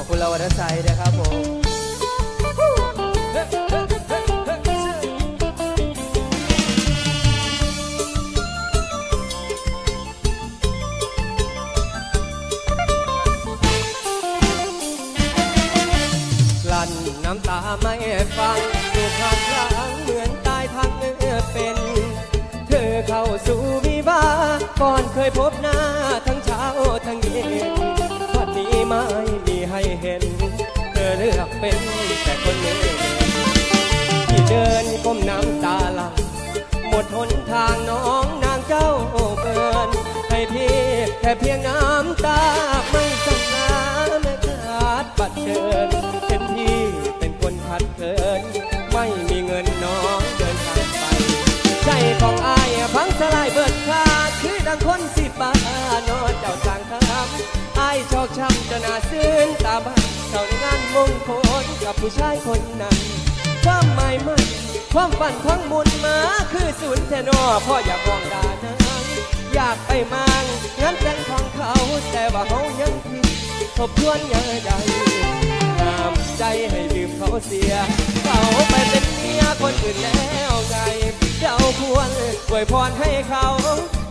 อบคุณเราวัฒชัยนะครับผมลั้นน้ำตาไม่ฟังถูกหักหลังเหมือนตายทั้งเป็น เธอเข้าสู่วิวาก่อนเคยพบหน้าทั้งเช้าทั้งเย็นวันนี้ไม่ เป็นแต่คนหนึ่งที่เดินก้มน้ำตาหลหมดหนทางน้องนางเจ้าเกิน ให้พี่แค่เพียงน้ำตาไม่สั่งน้ำ เท่าในงานมงคลกับผู้ชายคนนั้น ความหมายมัน ความฝันทั้งมุนมาคือศูนย์แทนอพ่ออยากมองดานางอยากไปมังงานแต่งของเขา แต่ว่าเขายังคิดทบทวนยังใดห้ามใจให้ลืมเขาเสีย เขาไปเป็นเมียคนอื่นแล้วไงเราควรอวยพรให้เขา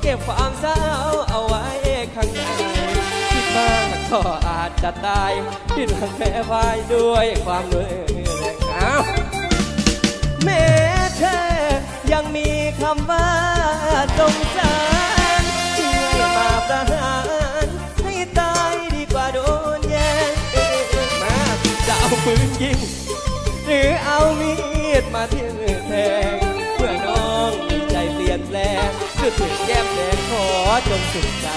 เก็บความเศร้าเอาไว้ จะตายที่หลังแพ้พายด้วยความมือยแรงอ้าวแม้เธอยังมีคำว่าสงสารที่มาประหารให้ตายดีกว่าโดนแย่งมาจะเอาปืนยิง หรือเอามีดมาทิ่แทงเพื่อน้องใจเปลี่ยนแปลงคือถึงแก้มแดงขอจงสุขใจ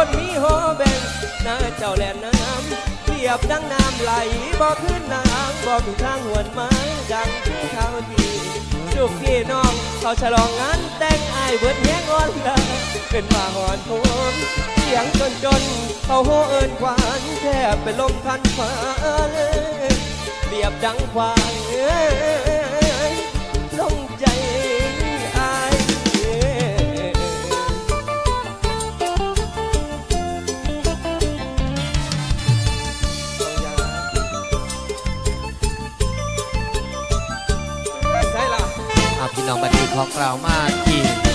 คนมีหอแบ่งน้าเจ้าแหลนน้ำเปรียบดังน้ำไหลบ่ขึ้นน้ำบ่มีทางหวนมาดังข้าวทีสุขพี่น้องเขาฉลองงานแต่งอายเบิดแหงอ่อนละเป็นมาหอนผมเสียงจนจนๆเขาโหเอินขวานแทบเป็นลมพันฟ้าเลยเปรียบดังควาย พี่น้องบันทึกของเรามากอีก